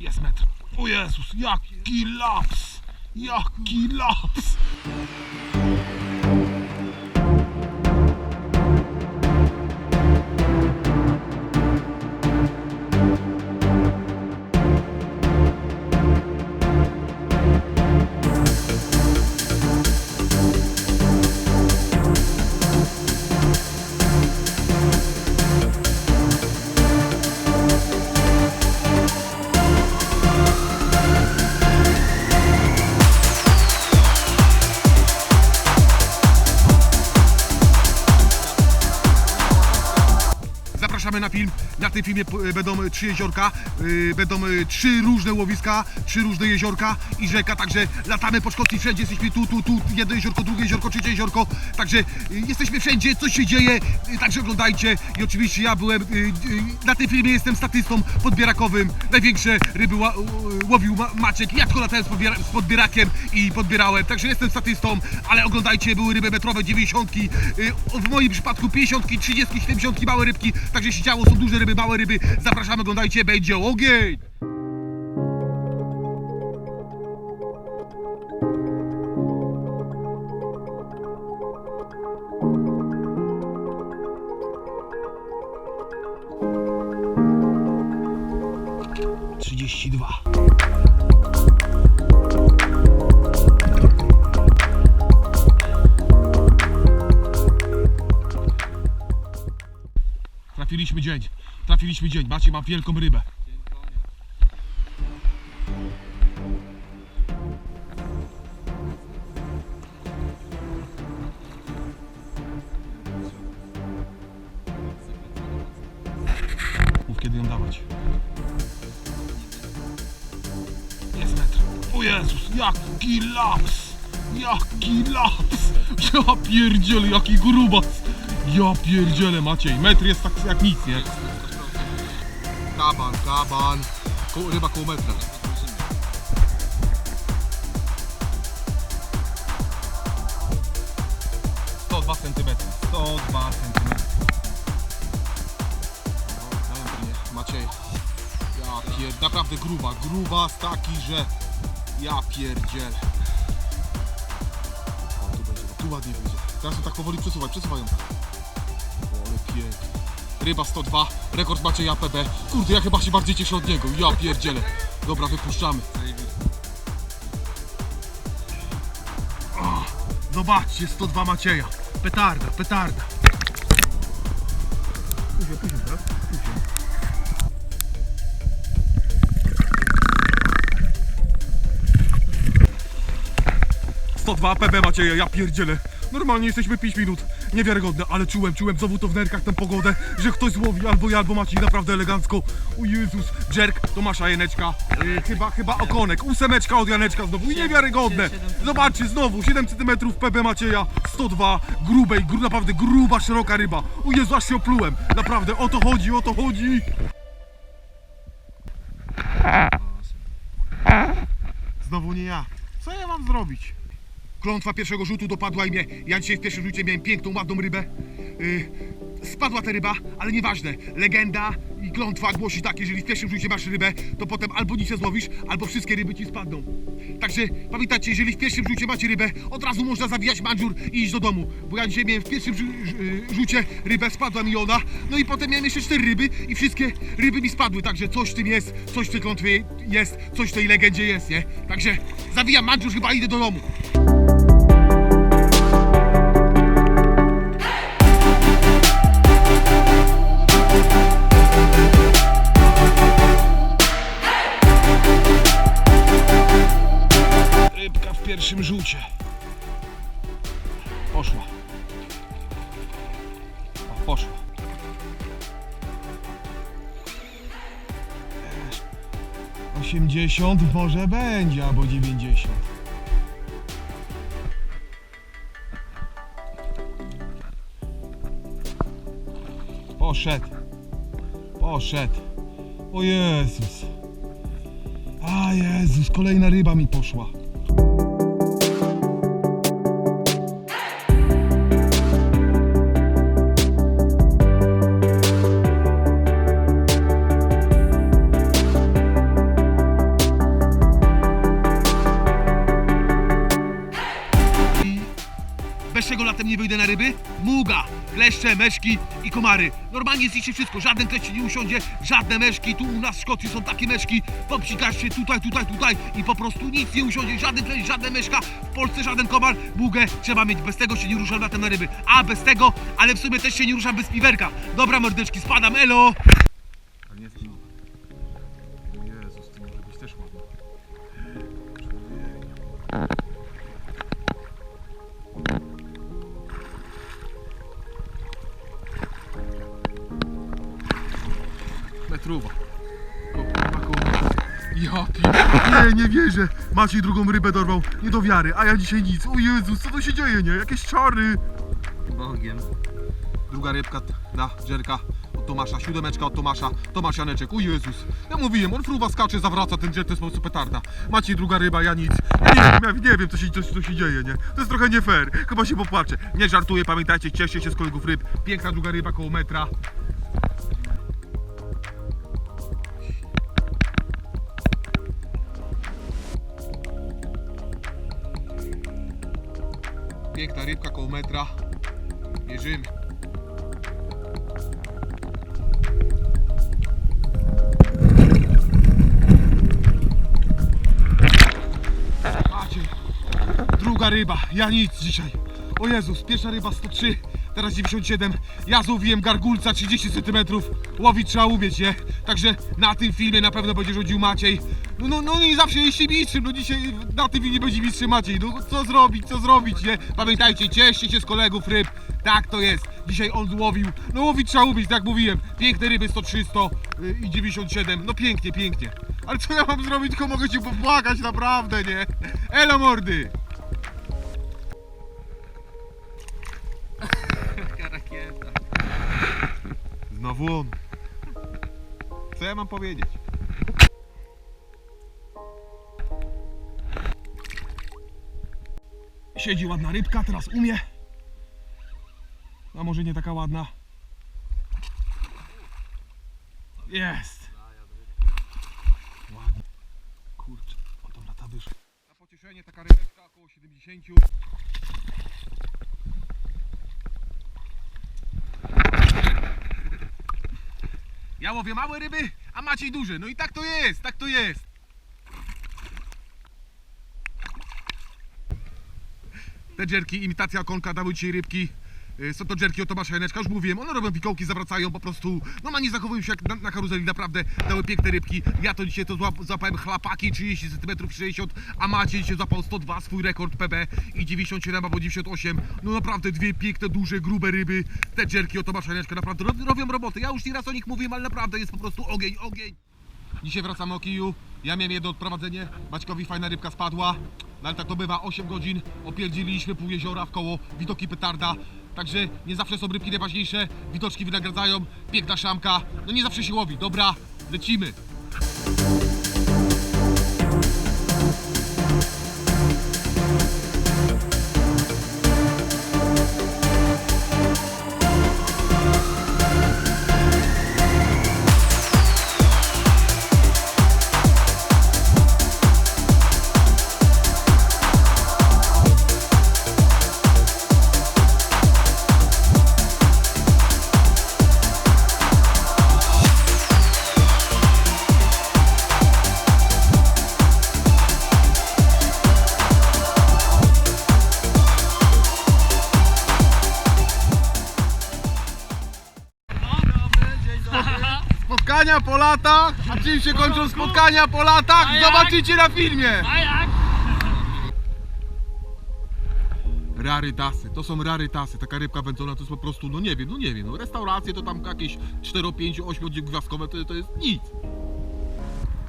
Jest metr. O Jezus, jaki laps! Jaki laps! Na tym filmie będą trzy jeziorka, y, będą e, trzy różne łowiska, trzy różne jeziorka i rzeka, także latamy po Szkocji wszędzie, jesteśmy tu, tu, tu, jedno jeziorko, drugie jeziorko, trzecie jeziorko, także y, jesteśmy wszędzie, coś się dzieje, y, także oglądajcie. I oczywiście ja byłem, y, y, na tym filmie jestem statystą podbierakowym, największe ryby y, łowił Ma- Maciek, ja tylko latałem z, podbiera, z podbierakiem i podbierałem, także jestem statystą, ale oglądajcie, były ryby metrowe, 90, y, w moim przypadku 50, 30, 70, małe rybki, także się działo, są duże ryby, małe ryby, zapraszamy, oglądajcie, będzie ogień! Trzydzieści dwa. Trafiliśmy dzień. Trafiliśmy dzień. Macie, mam wielką rybę. Kiedy ją dawać. Jest metr. O Jezus, jaki laps! Jaki laps! Ja pierdzielę, jaki grubas! Ja pierdzielę Maciej, metr jest tak jak nic, nie? Kaban, kaban. Ko, ryba koło metra. To 2 cm. 102 cm. Maciej. Ja pier... Naprawdę gruba. Gruba z taki, że... Ja pierdzielę. O, tu będzie. Tu ładnie będzie. Teraz ją tak powoli przesuwaj. Przesuwaj ją tak. Ale pięknie. Ryba 102. Rekord Macieja PB. Kurde, ja chyba się bardziej cieszę od niego. Ja pierdzielę. Dobra, wypuszczamy. Zobaczcie, 102 Macieja. Petarda, petarda. Później, później, teraz? Później. Dwa PB Macieja, ja pierdzielę. Normalnie jesteśmy 5 minut. Niewiarygodne, ale czułem, czułem znowu to w nerkach tę pogodę, że ktoś złowi albo ja, albo Maciej naprawdę elegancko. O Jezus, Jerk, Tomasza Janeczka, yy, chyba, chyba okonek, ósemeczka od Janeczka znowu, niewiarygodne. Zobaczcie, znowu 7 cm PB Macieja, 102, grubej, gru, naprawdę gruba, szeroka ryba. O Jezu, aż się oplułem. Naprawdę, o to chodzi, o to chodzi. Znowu nie ja. Co ja mam zrobić? Klątwa pierwszego rzutu dopadła i mnie. Ja dzisiaj w pierwszym rzucie miałem piękną, ładną rybę. Yy, spadła ta ryba, ale nieważne. Legenda i klątwa głosi tak, jeżeli w pierwszym rzucie masz rybę, to potem albo nic nie złowisz, albo wszystkie ryby ci spadną. Także pamiętajcie, jeżeli w pierwszym rzucie macie rybę, od razu można zawijać manżur i iść do domu. Bo ja dzisiaj miałem w pierwszym rzu- rzucie rybę, spadła mi ona, no i potem miałem jeszcze cztery ryby i wszystkie ryby mi spadły. Także coś w tym jest, coś w tej klątwie jest, coś w tej legendzie jest, nie? Także zawijam manżur, chyba idę do domu. Poszła. O, poszła. Wiesz, 80 może będzie, albo 90. Poszedł. Poszedł. O Jezus. A Jezus, kolejna ryba mi poszła. Muga, kleszcze, meszki i komary. Normalnie zniszczy wszystko, żaden kleszcz się nie usiądzie, żadne meszki, tu u nas w Szkocji są takie meszki, popsikasz się tutaj, tutaj, tutaj i po prostu nic nie usiądzie, żaden kleszcz, żadna meszka, w Polsce żaden komar, mugę trzeba mieć, bez tego się nie ruszam na ryby. A, bez tego, ale w sumie też się nie ruszam bez piwerka. Dobra mordeczki, spadam, elo! Pi- Nie, wierzę. Maciej drugą rybę dorwał. Nie do wiary, a ja dzisiaj nic. O Jezus, co to się dzieje, nie? Jakieś czary. Bogiem. Druga rybka na Jerka od Tomasza, siódemeczka od Tomasza, Tomasz Janeczek, o Jezus. Ja mówiłem, on fruwa skacze, zawraca ten Jerk, to jest po prostu petarda. Maciej druga ryba, ja nic. Ja nie wiem, ja nie wiem co się, co, co się dzieje, nie? To jest trochę nie fair, chyba się popłaczę. Nie żartuję, pamiętajcie, cieszcie się z kolegów ryb. Piękna druga ryba koło metra. Piękna rybka koło metra. Macie. Druga ryba. Ja nic dzisiaj. O Jezus, pierwsza ryba 103, teraz 97. Ja złowiłem gargulca 30 cm. Łowić trzeba umieć, nie? Także na tym filmie na pewno będzie rządził Maciej. No, no, no i zawsze jeśli mistrzem, no dzisiaj na tym filmie będzie mistrzem Maciej. No co zrobić, co zrobić, nie? Pamiętajcie, cieszcie się z kolegów ryb. Tak to jest. Dzisiaj on złowił. No łowić trzeba umieć, tak mówiłem. Piękne ryby 103, 100 y, i 97. No pięknie, pięknie. Ale co ja mam zrobić, tylko mogę cię popłakać, naprawdę, nie? Elo mordy! Znowu on. Co ja mam powiedzieć? Siedzi ładna rybka, teraz umie. A może nie taka ładna. Jest. Ładnie. Kurczę, o tam lata wyżej. Na pocieszenie taka rybeczka około 70. Ja łowię małe ryby, a Maciej duże. No i tak to jest, tak to jest. Te dżerki, imitacja okonka dały dzisiaj rybki. Y, Są to dżerki od Tomasza Janeczka, już mówiłem, one robią pikołki, zawracają po prostu, no ma nie zachowują się jak na, na karuzeli, naprawdę dały piękne rybki. Ja to dzisiaj to złap, złapałem chlapaki 30 cm 60, a Maciej dzisiaj złapał 102, swój rekord PB i 97 albo 98. No naprawdę dwie piękne, duże, grube ryby. Te dżerki od Tomasza Janeczka naprawdę rob, robią roboty. Ja już nieraz o nich mówiłem, ale naprawdę jest po prostu ogień, ogień. Dzisiaj wracamy o kiju. Ja miałem jedno odprowadzenie. Maćkowi fajna rybka spadła. No ale tak to bywa, 8 godzin. Opierdziliśmy pół jeziora w koło, widoki petarda. Także nie zawsze są rybki najważniejsze. Widoczki wynagradzają, piękna szamka. No nie zawsze się łowi. Dobra, lecimy. Spotkania po latach, a czym się kończą spotkania po latach? Zobaczycie na filmie. Rarytasy, to są rarytasy. Taka rybka wędzona to jest po prostu, no nie wiem, no nie wiem. No restauracje to tam jakieś 4, 5, 8 gwiazdkowe to, to jest nic.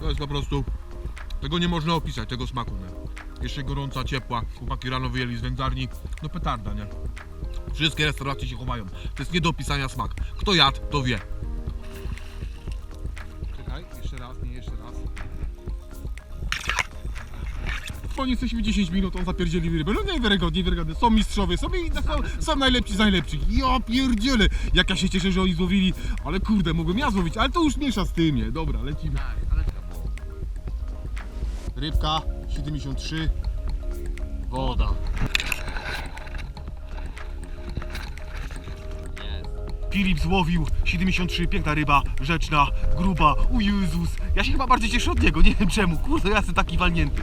To jest po prostu, tego nie można opisać, tego smaku, nie? Jeszcze gorąca, ciepła, chłopaki rano wyjęli z wędzarni, no petarda, nie? Wszystkie restauracje się chowają. To jest nie do opisania smak. Kto jadł, to wie. Czekaj, jeszcze raz. Oni jesteśmy 10 minut, on zapierdzielił rybę. No niewiarygodnie, niewiarygodnie. Są mistrzowie, są, i- są, są najlepsi z najlepszych. Ja pierdzielę! Jak ja się cieszę, że oni złowili. Ale kurde, mogłem ja złowić, ale to już miesza z tym, nie? Dobra, lecimy. Rybka 73. Woda. Filip złowił 73, piękna ryba, rzeczna, gruba, u Jezus. Ja się chyba bardziej cieszę od niego, nie wiem czemu, kurde, ja jestem taki walnięty.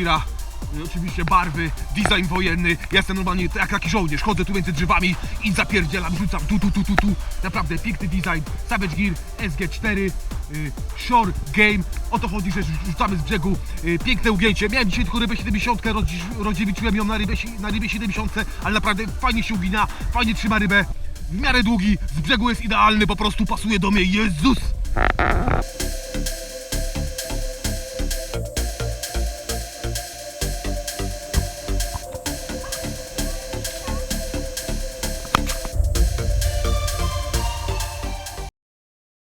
Gira, y, oczywiście barwy, design wojenny. Ja jestem normalnie jak taki żołnierz, chodzę tu między drzewami i zapierdzielam, rzucam tu, tu, tu, tu, tu. Naprawdę piękny design. Savage Gear SG4, y, Shore Game. O to chodzi, że rzucamy z brzegu y, piękne ugięcie. Miałem dzisiaj tylko rybę 70, rodzi- rozdziewiczyłem ją na rybę, si- na rybie 70, ale naprawdę fajnie się ugina, fajnie trzyma rybę. W miarę długi, z brzegu jest idealny, po prostu pasuje do mnie. Jezus!